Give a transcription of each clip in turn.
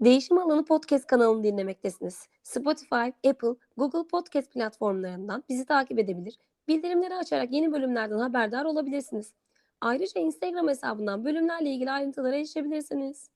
Değişim Alanı Podcast kanalını dinlemektesiniz. Spotify, Apple, Google Podcast platformlarından bizi takip edebilir, bildirimleri açarak yeni bölümlerden haberdar olabilirsiniz. Ayrıca Instagram hesabından bölümlerle ilgili ayrıntılara erişebilirsiniz.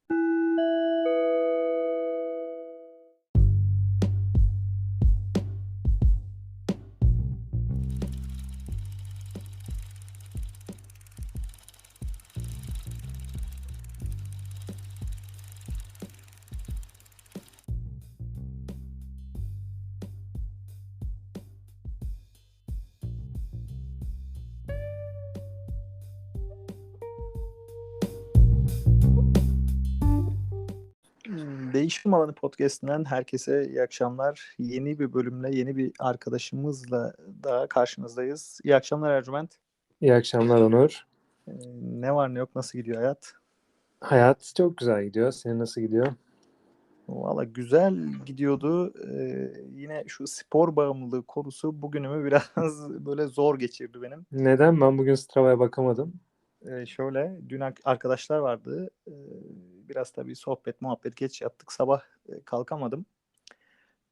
Değişim Alanı Podcast'inden herkese iyi akşamlar. Yeni bir bölümle, yeni bir arkadaşımızla daha karşınızdayız. İyi akşamlar Ercüment. İyi akşamlar Onur. Ee, ne var ne yok, nasıl gidiyor hayat? Hayat çok güzel gidiyor. Senin nasıl gidiyor? Valla güzel gidiyordu. Ee, yine şu spor bağımlılığı konusu bugünümü biraz böyle zor geçirdi benim. Neden ben bugün Strava'ya bakamadım? Ee, şöyle, dün arkadaşlar vardı. Ee, biraz tabii sohbet, muhabbet geç yattık. Sabah e, kalkamadım.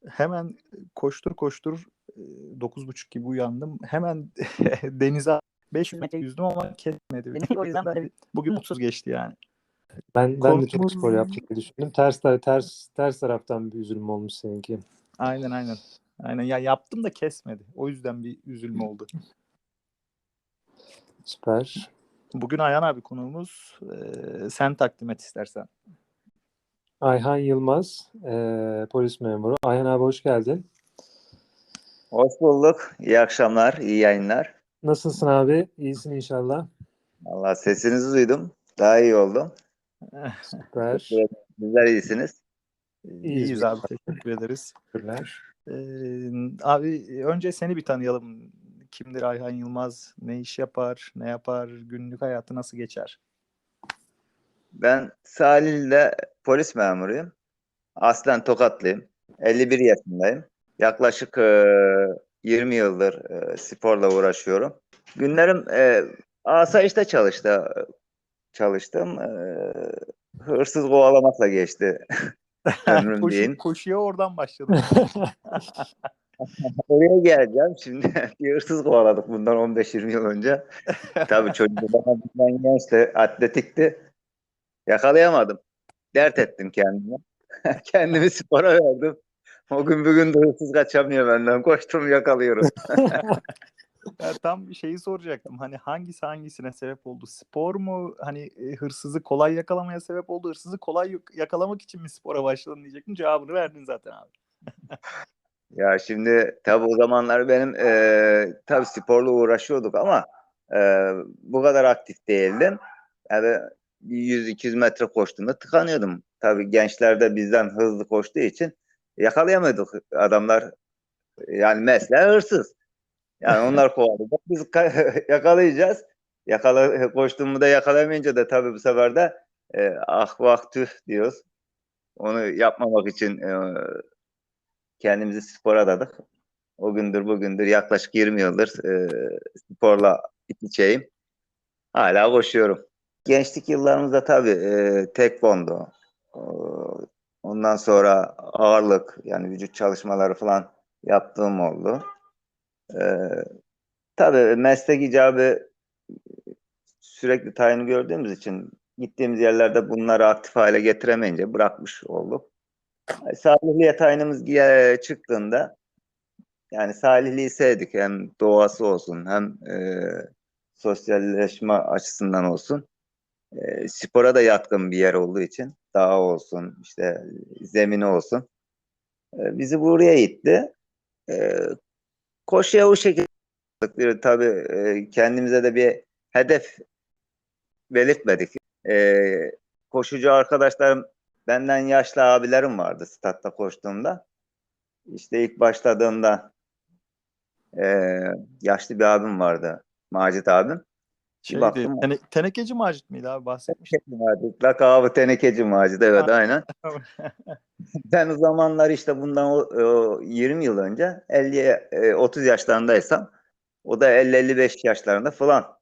Hemen koştur koştur e, 9.30 gibi uyandım. Hemen denize 500 metre yüzdüm ama kesmedi. O yüzden böyle bugün mutsuz geçti yani. Ben ben de çok Korkmaz spor mı? yaptım diye düşündüm. Ters ters ters taraftan bir üzülüm olmuş seninki. Aynen aynen. Aynen ya yaptım da kesmedi. O yüzden bir üzülme oldu. Süper. Bugün Ayhan abi konuğumuz. Ee, sen takdim et istersen. Ayhan Yılmaz, eee, polis memuru. Ayhan abi hoş geldin. Hoş bulduk. İyi akşamlar, iyi yayınlar. Nasılsın abi? İyisin inşallah. Allah sesinizi duydum. Daha iyi oldum. Süper. Sizler iyisiniz. İyiyiz biz. abi. Teşekkür ederiz. Teşekkürler. Ee, abi önce seni bir tanıyalım. Kimdir Ayhan Yılmaz? Ne iş yapar? Ne yapar? Günlük hayatı nasıl geçer? Ben Salihli'de polis memuruyum. Aslen Tokatlıyım. 51 yaşındayım. Yaklaşık e, 20 yıldır e, sporla uğraşıyorum. Günlerim e, asayişte çalıştı. Çalıştım. E, hırsız kovalamakla geçti. Ömrüm Koşu, diyeyim. koşuya oradan başladım. Oraya geleceğim. Şimdi bir hırsız kovaladık bundan 15-20 yıl önce. Tabii çocuk daha bizden gençti, atletikti. Yakalayamadım. Dert ettim kendime. Kendimi spora verdim. O gün bugün de hırsız kaçamıyor benden. Koştum yakalıyorum. Ya tam bir şeyi soracaktım. Hani hangisi hangisine sebep oldu? Spor mu? Hani e, hırsızı kolay yakalamaya sebep oldu. Hırsızı kolay yak- yakalamak için mi spora başladın diyecektim. Cevabını verdin zaten abi. Ya şimdi tabii o zamanlar benim e, tabii sporla uğraşıyorduk ama e, bu kadar aktif değildim. Yani 100-200 metre koştuğumda tıkanıyordum. Tabii gençler de bizden hızlı koştuğu için yakalayamıyorduk adamlar. Yani mesleği hırsız. Yani onlar kovalayacak. Biz ka- yakalayacağız. Yakala, koştuğumu da yakalayamayınca da tabii bu sefer de e, ah vah tüh diyoruz. Onu yapmamak için e, kendimizi spora adadık. O gündür bugündür yaklaşık 20 yıldır e, sporla iç içeyim. Hala koşuyorum. Gençlik yıllarımızda tabii e, tekvondo, e, ondan sonra ağırlık yani vücut çalışmaları falan yaptığım oldu. E, tabii meslek icabı sürekli tayini gördüğümüz için gittiğimiz yerlerde bunları aktif hale getiremeyince bırakmış olduk. Salihli'ye tayinimiz giye- çıktığında yani Salihli'yi sevdik. Hem doğası olsun hem e, sosyalleşme açısından olsun. E, spora da yatkın bir yer olduğu için dağ olsun işte zemini olsun. E, bizi buraya itti. E, koşuya o şekilde tabii e, kendimize de bir hedef belirtmedik. E, koşucu arkadaşlarım benden yaşlı abilerim vardı statta koştuğumda. İşte ilk başladığımda eee, yaşlı bir abim vardı. Macit abim. Şeydi, baktım- tene- tenekeci Macit miydi abi bahsetmiştin? Tenekeci Macit. Lakabı Tenekeci Macit. Evet aynen. Ben o zamanlar işte bundan o, o 20 yıl önce 50 e, 30 yaşlarındaysam o da 50-55 yaşlarında falan.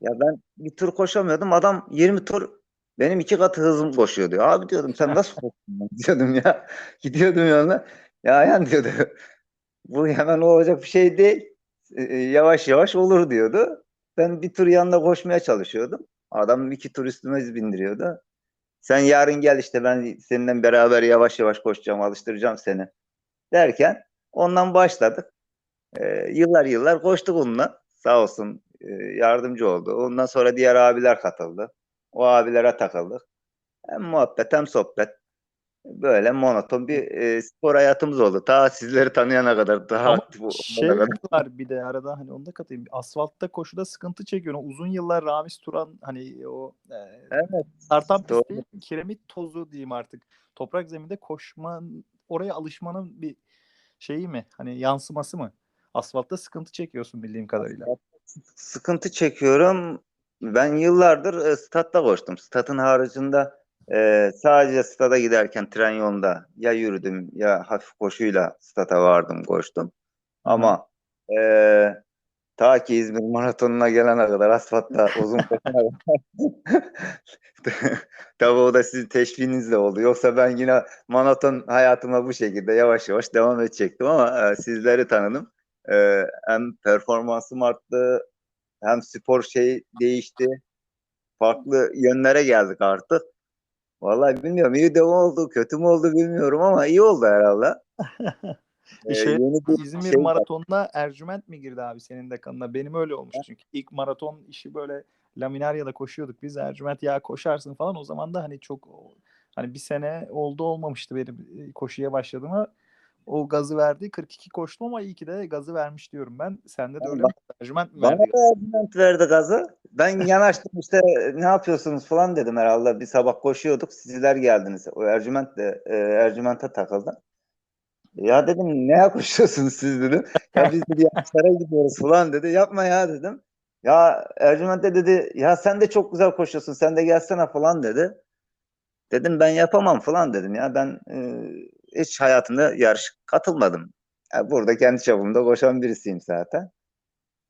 Ya ben bir tur koşamıyordum. Adam 20 tur Benim iki katı hızım koşuyor diyor. Abi diyordum sen nasıl koşuyorsun diyordum ya. Gidiyordum yanına. Ya Ayhan diyordu. Bu hemen olacak bir şey değil. E, e, yavaş yavaş olur diyordu. Ben bir tur yanında koşmaya çalışıyordum. Adam iki tur üstüme bindiriyordu. Sen yarın gel işte ben seninle beraber yavaş yavaş koşacağım, alıştıracağım seni derken ondan başladık. Ee, yıllar yıllar koştuk onunla. Sağ olsun e, yardımcı oldu. Ondan sonra diğer abiler katıldı. O abilere takıldık. Hem muhabbet hem sohbet. Böyle monoton bir e, spor hayatımız oldu. Ta sizleri tanıyana kadar. Daha Ama olana şey kadar. var bir de arada hani onu da katayım. Asfaltta koşuda sıkıntı çekiyorum. Uzun yıllar Ramiz Turan hani o e, Evet. doğru. pisti, kiremit tozu diyeyim artık. Toprak zeminde koşman, oraya alışmanın bir şeyi mi? Hani yansıması mı? Asfaltta sıkıntı çekiyorsun bildiğim kadarıyla. sıkıntı çekiyorum. Ben yıllardır e, statta koştum. Statın haricinde e, sadece stada giderken tren yolunda ya yürüdüm ya hafif koşuyla stata vardım koştum. Ama e, ta ki İzmir Maratonu'na gelene kadar asfaltta uzun kadar tabii o da sizin teşviğinizle oldu. Yoksa ben yine maraton hayatıma bu şekilde yavaş yavaş devam edecektim ama e, sizleri tanıdım. E, hem performansım arttı hem spor şey değişti. Farklı yönlere geldik artık. Vallahi bilmiyorum iyi de mi oldu, kötü mü oldu bilmiyorum ama iyi oldu herhalde. Ee, şey, yeni bir İzmir şey var. maratonuna Ercüment mi girdi abi senin de kanına? Benim öyle olmuş çünkü ilk maraton işi böyle Laminarya'da koşuyorduk biz. Ercüment ya koşarsın falan. O zaman da hani çok hani bir sene oldu olmamıştı benim e, koşuya başladığıma. O gazı verdi. 42 koştum ama iyi ki de gazı vermiş diyorum ben. Sende de öyle bak- mi? Ercüment mi Bana verdi? da Ercüment verdi gazı. Ben yanaştım işte ne yapıyorsunuz falan dedim herhalde. Bir sabah koşuyorduk sizler geldiniz. O Ercüment de e, Ercüment'e takıldı. Ya dedim neye koşuyorsunuz siz dedim. Ya biz dedi yarışlara gidiyoruz falan dedi. Yapma ya dedim. Ya Ercüment de dedi ya sen de çok güzel koşuyorsun sen de gelsene falan dedi. Dedim ben yapamam falan dedim ya ben e, hiç hayatımda yarış katılmadım. Ya burada kendi çapımda koşan birisiyim zaten.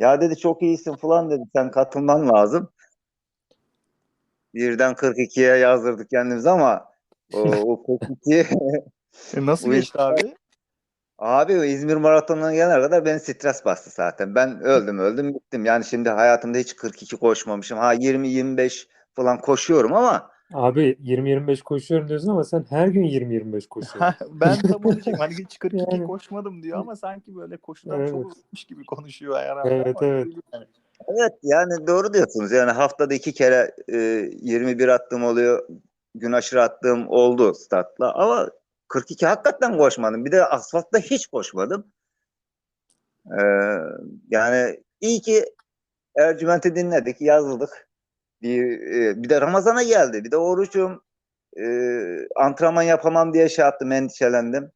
Ya dedi çok iyisin falan dedi. Sen katılman lazım. Birden 42'ye yazdırdık kendimizi ama o, o 42 E, nasıl geçti abi? abi o İzmir Maratonu'na gelene kadar beni stres bastı zaten. Ben öldüm öldüm bittim. Yani şimdi hayatımda hiç 42 koşmamışım. Ha 20-25 falan koşuyorum ama Abi 20-25 koşuyorum diyorsun ama sen her gün 20-25 koşuyorsun. ben tam onu diyecektim. Hani hiç 42 Yani- koşmadım diyor ama sanki böyle koşudan Evet. çok uzakmış gibi konuşuyor abi. Evet, ama evet. yani. evet yani doğru diyorsunuz. Yani haftada iki kere e, 21 attığım oluyor. Gün aşırı attığım oldu statla ama 42 hakikaten koşmadım. Bir de asfaltta hiç koşmadım. Ee, yani iyi ki Ercüment'i dinledik, yazıldık. Bir, e, bir de Ramazan'a geldi. Bir de orucum. E, antrenman yapamam diye şey yaptım, endişelendim.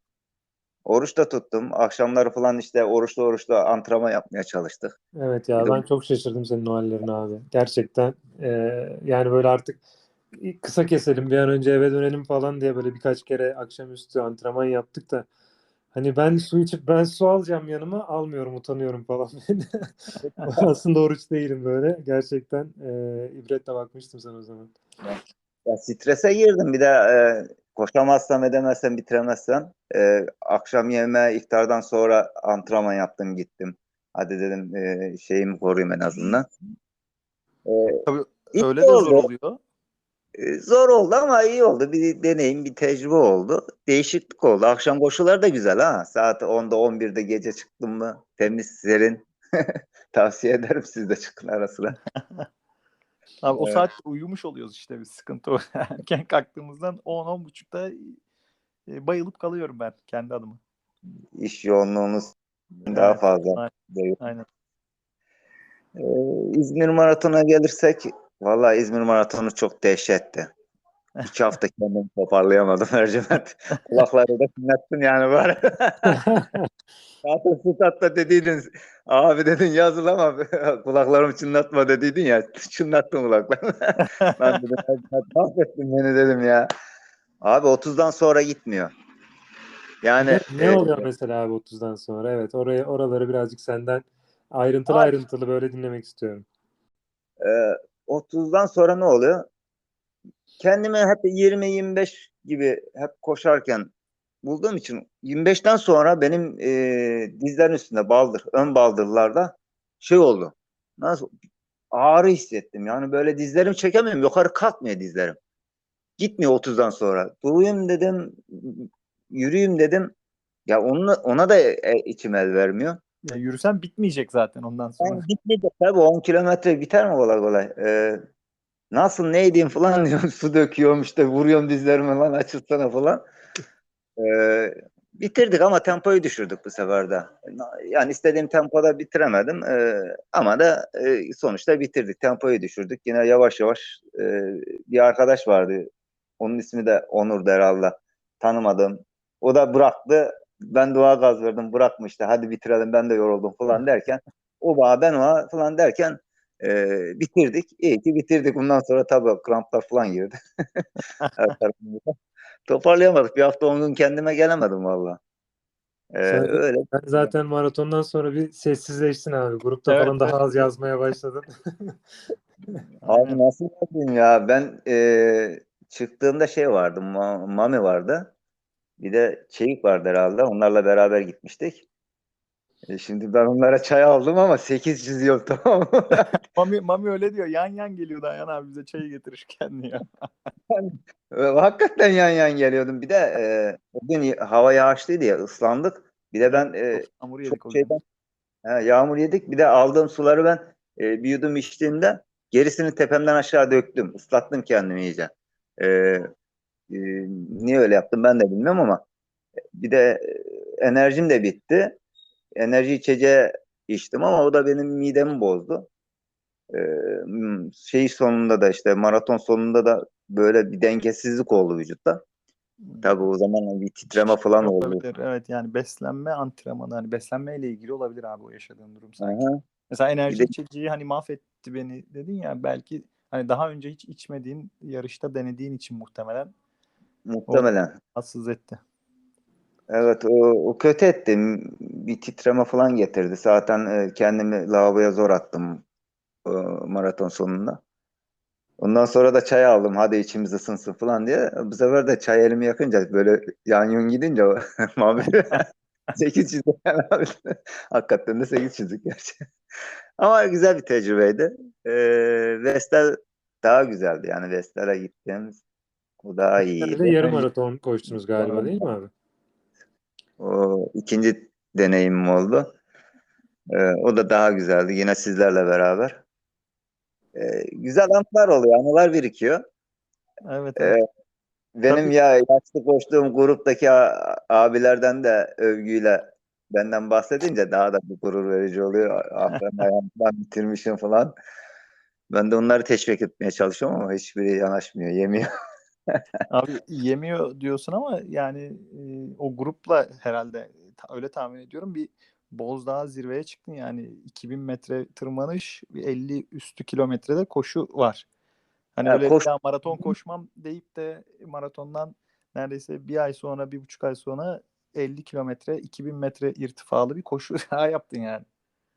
Oruç da tuttum. Akşamları falan işte oruçlu oruçlu antrenman yapmaya çalıştık. Evet ya Bir de ben çok şaşırdım senin o hallerine abi. Gerçekten e, yani böyle artık kısa keselim bir an önce eve dönelim falan diye böyle birkaç kere akşamüstü antrenman yaptık da hani ben su içip ben su alacağım yanıma almıyorum utanıyorum falan. Aslında oruç değilim böyle. Gerçekten e, ibretle bakmıştım sen o zaman. Ya strese girdim. Bir de e, koşamazsam edemezsem bitiremezsem e, akşam yemeğe iftardan sonra antrenman yaptım gittim. Hadi dedim e, şeyimi koruyayım en azından. E, Tabii öyle de zor oldu. oluyor. E, Zor oldu ama iyi oldu. Bir deneyim, bir tecrübe oldu. Değişiklik oldu. Akşam koşular da güzel ha. Saat 10'da 11'de gece çıktım mı temiz, serin. Tavsiye ederim siz de çıkın ara sıra. Abi o Evet. saat uyumuş oluyoruz işte bir sıkıntı o. Erken kalktığımızdan 10-10.30'da e, bayılıp kalıyorum ben kendi adıma. İş yoğunluğunuz daha Evet, fazla. Aynen. Ee, İzmir Maratonu'na gelirsek vallahi İzmir Maratonu çok dehşetti. İki hafta kendimi toparlayamadım Ercüment. Kulakları da çınlattın yani var. Zaten statta dediydin abi dedin yazıl ama kulaklarımı çınlatma dediydin ya çınlattın kulaklarımı. ben dedim "Ercüment, mahvettin beni dedim ya. Abi 30'dan sonra gitmiyor. Yani Ne, ne e, oluyor mesela abi 30'dan sonra? Evet oraya oraları birazcık senden ayrıntılı Abi- ayrıntılı böyle dinlemek istiyorum. e, 30'dan sonra ne oluyor? kendimi hep 20-25 gibi hep koşarken bulduğum için 25'ten sonra benim e, dizlerin üstünde baldır, ön baldırlarda şey oldu. Nasıl ağrı hissettim. Yani böyle dizlerimi çekemiyorum. Yukarı kalkmıyor dizlerim. Gitmiyor 30'dan sonra. Duruyum dedim, yürüyeyim dedim. Ya ona, ona da e, içim el vermiyor. Ya yürüsen bitmeyecek zaten ondan sonra. Yani bitmedi tabii 10 kilometre biter mi kolay kolay? Ee, nasıl ne edeyim falan diyorum. Su döküyorum işte vuruyorum dizlerime lan açılsana falan. Ee, bitirdik ama tempoyu düşürdük bu sefer de. Yani istediğim tempoda bitiremedim. Ee, ama da e, sonuçta bitirdik. Tempoyu düşürdük. Yine yavaş yavaş e, bir arkadaş vardı. Onun ismi de Onur'du herhalde. Tanımadım. O da bıraktı. Ben dua gaz verdim. Bırakmıştı. Hadi bitirelim ben de yoruldum falan derken o bağ ben o falan derken e, bitirdik. İyi ki bitirdik. Bundan sonra tabii kramplar falan girdi. Toparlayamadık. Bir hafta on gün kendime gelemedim valla. Ee, Sen- öyle. Sen zaten maratondan sonra bir sessizleştin abi. Grupta Evet, falan daha az yazmaya başladın. Abi nasıl yapayım ya? Ben e, çıktığımda şey vardı. Ma- Mami vardı. Bir de Çevik vardı herhalde. Onlarla beraber gitmiştik. E, şimdi ben onlara çay aldım ama 8 çiziyorum tamam? Mami, Mami öyle diyor. Yan yan geliyordu Ayhan abi bize çayı getirirken diyor. E, Hakikaten yan yan geliyordum. Bir de e, o gün hava yağışlıydı ya ıslandık. Bir de ben e, Hamur yedik çok şeyden he, yağmur yedik. Bir de aldığım suları ben e, bir yudum içtiğimde gerisini tepemden aşağı döktüm. Islattım kendimi iyice. E, e, niye öyle yaptım ben de bilmiyorum ama bir de e, enerjim de bitti. Enerji içeceği içtim ama o da benim midemi bozdu. E, şey sonunda da işte maraton sonunda da böyle bir dengesizlik oldu vücutta. Tabii o zaman bir titreme falan oldu. Olabilir. Evet yani beslenme antrenmanı hani beslenmeyle ilgili olabilir abi o yaşadığın durum sanki. Aha. Mesela enerji de- içeceği hani mahvetti beni dedin ya belki hani daha önce hiç içmediğin yarışta denediğin için muhtemelen Muhtemelen. rahatsız etti. Evet o, o kötü etti. Bir titreme falan getirdi. Zaten e, kendimi lavaboya zor attım e, maraton sonunda. Ondan sonra da çay aldım. Hadi içimiz ısınsın falan diye. Bu sefer de çay elimi yakınca böyle yan yön gidince mavi 8 çizdik. Hakikaten de 8 çizdik gerçi. Ama güzel bir tecrübeydi. E, Vestel daha güzeldi. Yani Vestel'e gittiğimiz o daha Bir iyiydi. de yarım maraton koştunuz galiba değil mi abi? O ikinci deneyimim oldu. Ee, o da daha güzeldi. Yine sizlerle beraber. Ee, güzel anılar oluyor. Anılar birikiyor. Evet, Ee, evet. benim Tabii. ya yaşlı koştuğum gruptaki abilerden de övgüyle benden bahsedince daha da bir gurur verici oluyor. Ah ben ayağımdan bitirmişim falan. Ben de onları teşvik etmeye çalışıyorum ama hiçbiri yanaşmıyor, yemiyor. Abi yemiyor diyorsun ama yani e, o grupla herhalde ta- öyle tahmin ediyorum bir Bozdağ zirveye çıktın yani 2000 metre tırmanış bir 50 üstü kilometrede koşu var. Hani Ya öyle koş- ya maraton koşmam deyip de maratondan neredeyse bir ay sonra bir buçuk ay sonra 50 kilometre 2000 metre irtifalı bir koşu daha yaptın yani.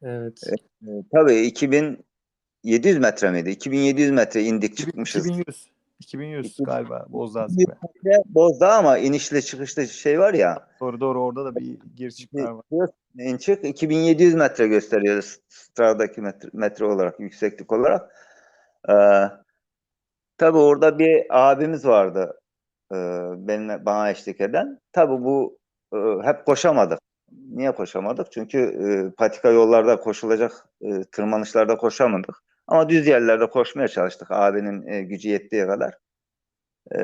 Evet. Ee, Tabii 2700 metre miydi? 2700 metre indik 2000 çıkmışız. 2100 2100 İki- galiba Bozdağ 2100 zirve. metre Bozdağ ama inişli çıkışlı şey var ya. Doğru doğru orada da bir gir çıklar var. En çık 2700 metre gösteriyor Strada'daki metre, metre olarak, yükseklik olarak. Ee, tabii orada bir abimiz vardı. Ee, benimle, bana eşlik eden. Tabii bu e, hep koşamadık. Niye koşamadık? Çünkü e, patika yollarda koşulacak e, tırmanışlarda koşamadık. Ama düz yerlerde koşmaya çalıştık abinin e, gücü yettiği kadar. E,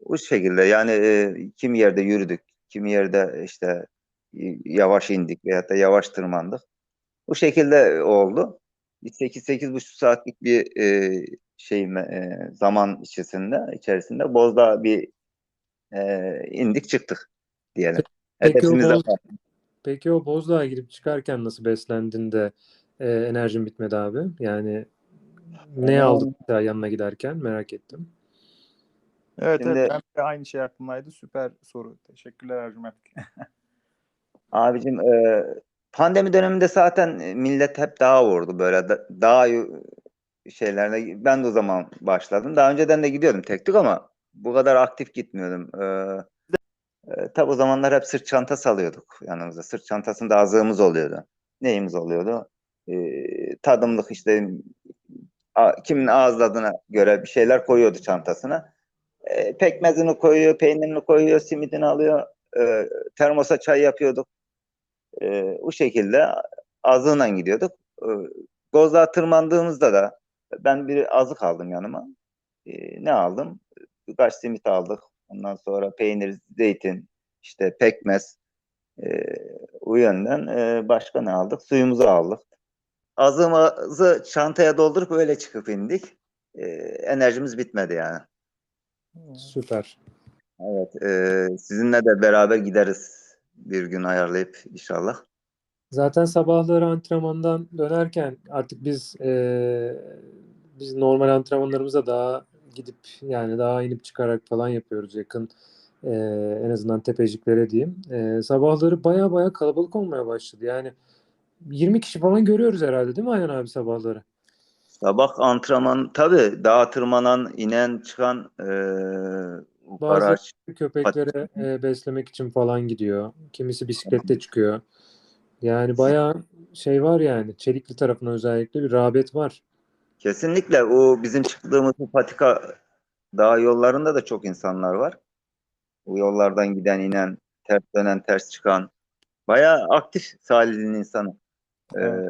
bu şekilde yani e, kimi yerde yürüdük, kimi yerde işte y- yavaş indik veyahut da yavaş tırmandık. Bu şekilde oldu. 8-8,5 saatlik bir e, şey e, zaman içerisinde içerisinde Bozdağ bir e, indik çıktık diyelim. Peki o Hedefimiz de Boz- Peki o Bozdağ'a girip çıkarken nasıl beslendin de e, enerjin bitmedi abi? Yani ne Ee, aldın daha yanına giderken merak ettim. Evet Şimdi- evet ben de aynı şey aklımdaydı. Süper soru. Teşekkürler Ercüment. Abicim e, pandemi döneminde zaten millet hep dağa vurdu böyle da- dağa yu- şeylerle ben de o zaman başladım. Daha önceden de gidiyordum tek tük ama bu kadar aktif gitmiyordum. Ee, e, tabi o zamanlar hep sırt çantası alıyorduk yanımıza. Sırt çantasında azığımız oluyordu. Neyimiz oluyordu? Ee, tadımlık işte a- kimin ağız tadına göre bir şeyler koyuyordu çantasına. Ee, pekmezini koyuyor, peynirini koyuyor, simidini alıyor. Ee, termosa çay yapıyorduk. Ee, o şekilde azığıyla gidiyorduk. Ee, Gozluğa tırmandığımızda da ben bir azık aldım yanıma. Ee, ne aldım? Birkaç simit aldık. Ondan sonra peynir, zeytin, işte pekmez. Ee, o yönden e, başka ne aldık? Suyumuzu aldık. Azığımızı çantaya doldurup öyle çıkıp indik. Ee, enerjimiz bitmedi yani. Süper. Evet, e, sizinle de beraber gideriz bir gün ayarlayıp inşallah. Zaten sabahları antrenmandan dönerken artık biz eee, biz normal antrenmanlarımıza daha gidip yani daha inip çıkarak falan yapıyoruz yakın eee, en azından tepeciklere diyeyim. Eee, sabahları baya baya kalabalık olmaya başladı. Yani 20 kişi falan görüyoruz herhalde değil mi Ayhan abi sabahları? Sabah antrenman tabii dağa tırmanan, inen, çıkan e, Bazı araç. köpekleri eee, beslemek için falan gidiyor. Kimisi bisikletle çıkıyor. Yani bayağı şey var yani Çelikli tarafına özellikle bir rağbet var. Kesinlikle o bizim çıktığımız bu patika dağ yollarında da çok insanlar var. Bu yollardan giden, inen, ters dönen, ters çıkan. Bayağı aktif Salihli'nin insanı. Ee,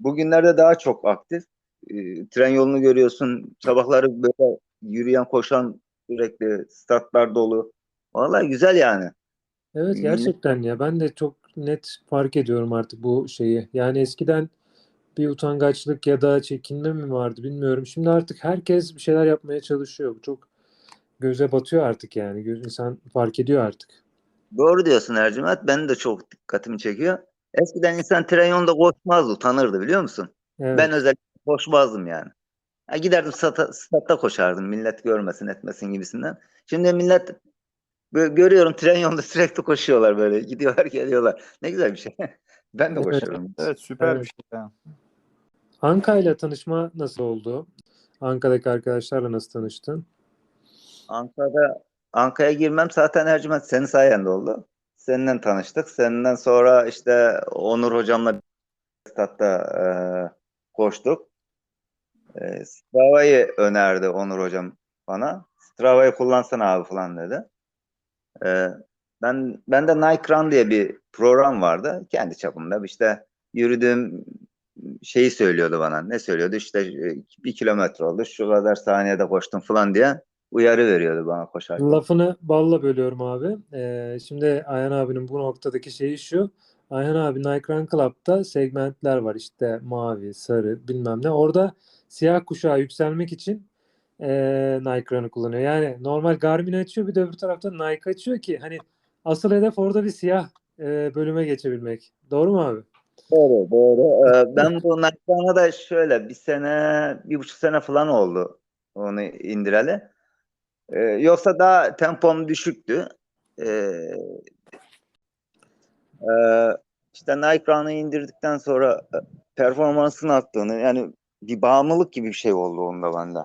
bugünlerde daha çok aktif. Ee, tren yolunu görüyorsun. Sabahları böyle yürüyen, koşan sürekli statlar dolu. Vallahi güzel yani. Evet Millet- gerçekten ya ben de çok net fark ediyorum artık bu şeyi. Yani eskiden bir utangaçlık ya da çekinme mi vardı bilmiyorum. Şimdi artık herkes bir şeyler yapmaya çalışıyor. Çok göze batıyor artık yani. Göz, insan fark ediyor artık. Doğru diyorsun Ercüment. Benim de çok dikkatimi çekiyor. Eskiden insan tren yolunda koşmazdı, utanırdı biliyor musun? Evet. Ben özellikle koşmazdım yani. Ha, giderdim stata, statta koşardım millet görmesin etmesin gibisinden. Şimdi millet böyle görüyorum tren yolunda sürekli koşuyorlar böyle gidiyorlar geliyorlar. Ne güzel bir şey. ben de koşuyorum. Evet süper Evet. bir şey. ya. Anka ile tanışma nasıl oldu? Anka'daki arkadaşlarla nasıl tanıştın? Ankara'da Ankara'ya girmem zaten Ercüment senin sayende oldu. Seninle tanıştık. Senden sonra işte Onur hocamla statta e, koştuk. E, Strava'yı önerdi Onur hocam bana. Strava'yı kullansana abi falan dedi. E, ben ben de Nike Run diye bir program vardı. Kendi çapımda işte yürüdüğüm şeyi söylüyordu bana. Ne söylüyordu? İşte e, bir kilometre oldu. Şu kadar saniyede koştum falan diye uyarı veriyordu bana koşarken. Lafını balla bölüyorum abi. Ee, şimdi Ayhan abinin bu noktadaki şeyi şu. Ayhan abi Nike Run Club'da segmentler var. İşte mavi, sarı bilmem ne. Orada siyah kuşağa yükselmek için ee, Nike Run'ı kullanıyor. Yani normal Garmin açıyor bir de öbür tarafta Nike açıyor ki hani asıl hedef orada bir siyah ee, bölüme geçebilmek. Doğru mu abi? Doğru, doğru. Ee, ben bu Nike'larına da şöyle bir sene, bir buçuk sene falan oldu onu indireli. Ee, yoksa daha tempom düşüktü. Ee, e, işte Nike Run'ı indirdikten sonra e, performansın arttığını yani bir bağımlılık gibi bir şey oldu onda bende.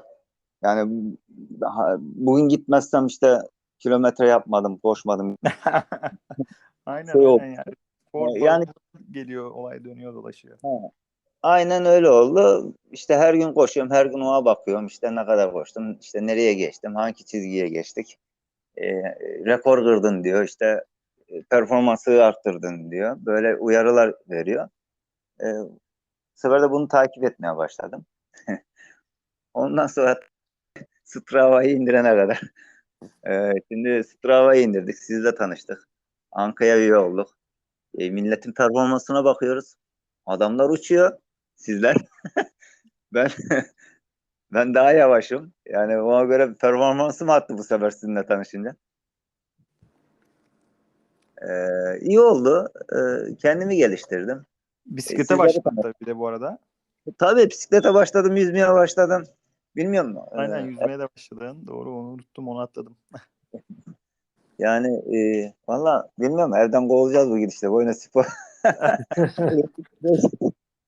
Yani daha, bugün gitmezsem işte kilometre yapmadım, koşmadım. aynen Şey aynen yani. Spor Yani- geliyor olay dönüyor dolaşıyor. Aynen öyle oldu. İşte her gün koşuyorum, her gün ona bakıyorum. İşte ne kadar koştum, işte nereye geçtim, hangi çizgiye geçtik. Ee, rekor kırdın diyor, işte e, performansı arttırdın diyor. Böyle uyarılar veriyor. Ee, bu sefer de bunu takip etmeye başladım. Ondan sonra Strava'yı indirene kadar. Ee, şimdi Strava'yı indirdik, sizle tanıştık. Anka'ya üye olduk. E, milletin performansına bakıyoruz. Adamlar uçuyor. Sizler. ben ben daha yavaşım. Yani ona göre performansım arttı bu sefer sizinle tanışınca. Ee, iyi oldu. Ee, kendimi geliştirdim. Bisiklete sizleri başladın tabii bir de bu arada. Tabii bisiklete başladım, yüzmeye başladım. Bilmiyorum. Aynen ee, yüzmeye de başladın. Doğru onu unuttum onu atladım. Yani e, valla bilmiyorum evden kovulacağız bu gidişle. Boyuna spor.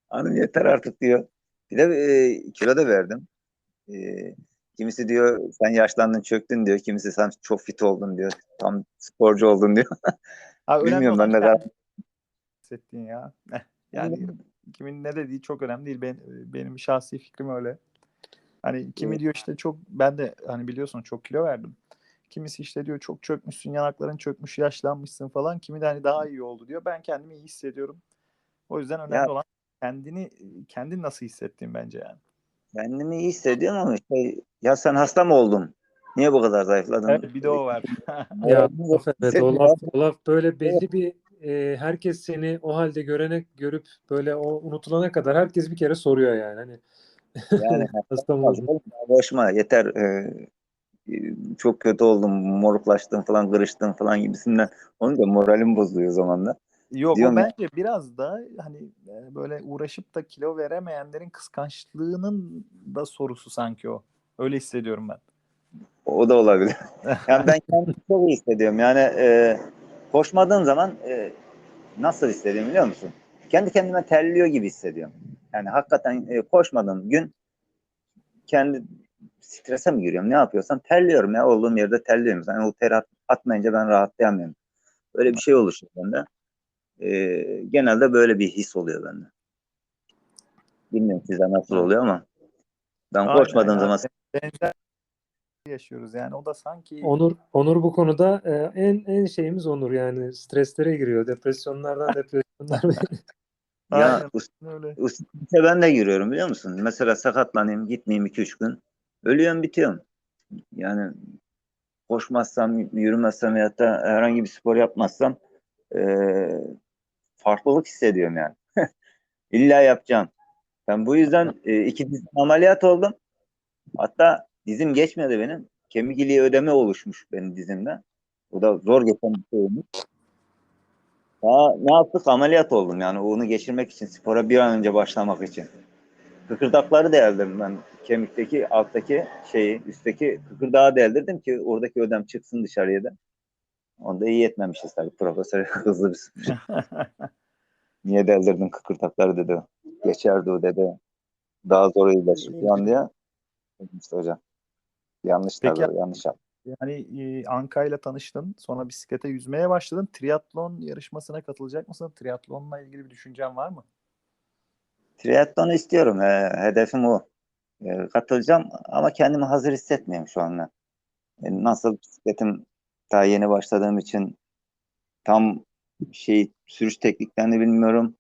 Hanım yeter artık diyor. Bir de e, kilo da verdim. E, kimisi diyor sen yaşlandın çöktün diyor. Kimisi sen çok fit oldun diyor. Tam sporcu oldun diyor. Önemli Bilmiyorum ben de kendi galiba. hissettiğin ya. Yani kimin ne dediği çok önemli değil. Ben, benim şahsi fikrim öyle. Hani kimi diyor işte çok ben de hani biliyorsun çok kilo verdim. Kimisi işte diyor çok çökmüşsün, yanakların çökmüş, yaşlanmışsın falan. Kimi de hani daha iyi oldu diyor. Ben kendimi iyi hissediyorum. O yüzden önemli Ya- olan kendini kendin nasıl hissettiğin bence yani. Kendimi iyi hissediyorum ama işte ya sen hasta mı oldun? Niye bu kadar zayıfladın? Evet, bir de o var. Ya evet hissetmiyorum. o laf, o laf böyle belli bir e, herkes seni o halde görene görüp böyle o unutulana kadar herkes bir kere soruyor yani hani Yani hasta mı oldun? boşma yeter. Ee, çok kötü oldum, moruklaştım falan, kırıştım falan gibisinden. Onun da moralim bozuluyor o Yok o Diyorum ya. bence biraz da hani e, böyle uğraşıp da kilo veremeyenlerin kıskançlığının da sorusu sanki o. Öyle hissediyorum ben. O da olabilir. Yani ben kendimi çok iyi hissediyorum. Yani e, koşmadığım zaman e, nasıl hissediyorum biliyor musun? Kendi kendime terliyor gibi hissediyorum. Yani hakikaten e, koşmadığım gün kendi strese mi giriyorum? Ne yapıyorsam terliyorum ya. Olduğum yerde terliyorum. Yani o ter at- atmayınca ben rahatlayamıyorum. Öyle bir şey oluşuyor bende. E, genelde böyle bir his oluyor bende. Bilmiyorum size nasıl oluyor ama ben Aynen koşmadığım ya. zaman Benzer yaşıyoruz yani. O da sanki Onur Onur bu konuda e, en en şeyimiz Onur yani streslere giriyor. Depresyonlardan depresyonlar. ya strese ben de giriyorum biliyor musun? Mesela sakatlanayım, gitmeyeyim 2-3 gün. Ölüyorum, bitiyorum. Yani koşmazsam, yürümezsem ya da herhangi bir spor yapmazsam eee, farklılık hissediyorum yani. İlla yapacağım. Ben bu yüzden e, iki dizim ameliyat oldum. Hatta dizim geçmedi benim. Kemik iliği ödeme oluşmuş benim dizimde. Bu da zor geçen bir şey olmuş. Daha ne yaptık? Ameliyat oldum yani onu geçirmek için, spora bir an önce başlamak için. Kıkırdakları deldim ben. Kemikteki, alttaki şeyi, üstteki kıkırdağı deldirdim ki oradaki ödem çıksın dışarıya da. Onu da iyi etmemişiz tabii. Profesör hızlı bir Niye deldirdin kıkırdakları dedi. Geçerdi o dedi. Daha zor iyileşir falan diye. İşte hocam. Yanlış Peki- tabii. Yanlış yaptım. Yani e, Anka ile tanıştın. Sonra bisiklete yüzmeye başladın. Triatlon yarışmasına katılacak mısın? Triatlonla ilgili bir düşüncen var mı? Triatlonu istiyorum. Ee, hedefim o. Ee, katılacağım ama kendimi hazır hissetmiyorum şu anda. Ee, nasıl bisikletim daha yeni başladığım için tam şey sürüş tekniklerini bilmiyorum.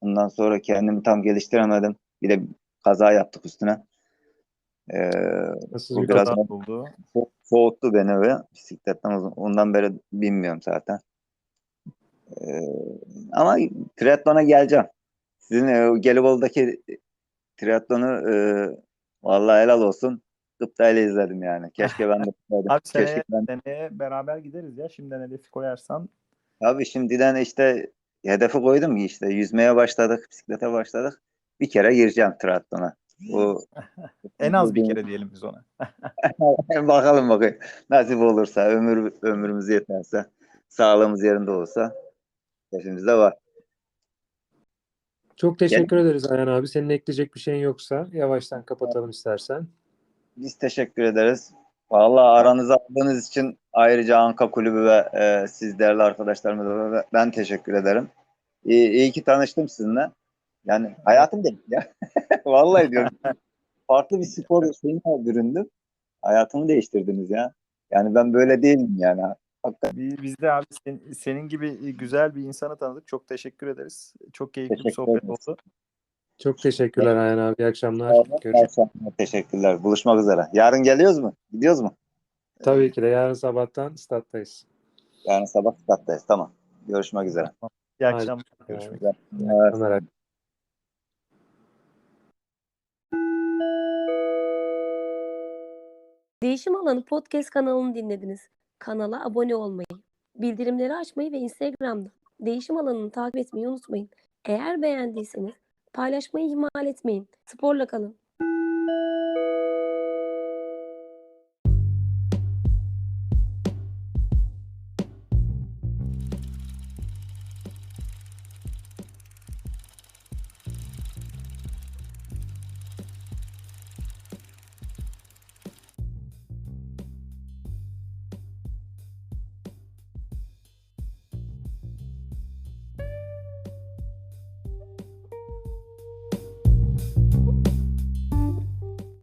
Ondan sonra kendimi tam geliştiremedim. Bir de kaza yaptık üstüne. Ee, Nasıl Bu bir biraz- kaza? oldu. so- soğuttu beni ve bisikletten uzun- ondan beri bilmiyorum zaten. Ee, ama triatlona geleceğim. Sizin e, Gelibolu'daki triatlonu e, vallahi helal olsun. Gıptayla izledim yani. Keşke ben de. Abi Keşke seneye, ben seneye beraber gideriz ya. Şimdiden hedefi koyarsan. Abi şimdiden işte hedefi koydum ki işte yüzmeye başladık, bisiklete başladık. Bir kere gireceğim triatlona. Bu En az bir kere diyelim biz ona. bakalım bakayım. Nasip olursa, ömür ömrümüz yeterse, sağlığımız yerinde olursa hedefimizde var. Çok teşekkür ederiz Ayhan abi. Senin ekleyecek bir şeyin yoksa yavaştan kapatalım istersen. Biz teşekkür ederiz. Vallahi aranızı aldığınız için ayrıca Anka Kulübü ve e, siz değerli arkadaşlarıma da ben teşekkür ederim. İyi, iyi ki tanıştım sizinle. Yani hayatım değişti ya. Vallahi diyorum. Farklı bir spor şeyine büründüm. Hayatımı değiştirdiniz ya. Yani ben böyle değilim yani. Hakikaten Biz, de abi sen- senin gibi güzel bir insanı tanıdık. Çok teşekkür ederiz. Çok keyifli bir Teşekkür sohbet ederiz. oldu. Çok teşekkürler Ayhan abi. İyi akşamlar. Görüşürüz. Teşekkürler. Buluşmak üzere. Yarın geliyoruz mu? Gidiyoruz mu? Tabii ki de yarın sabahtan stat'tayız. Yarın sabah stattayız. Tamam. Görüşmek üzere. İyi akşamlar. Görüşmek İyi Evet. Değişim Alanı Podcast kanalını dinlediniz. Kanala abone olmayı, bildirimleri açmayı ve Instagram'da Değişim Alanı'nı takip etmeyi unutmayın. Eğer beğendiyseniz paylaşmayı ihmal etmeyin. Sporla kalın.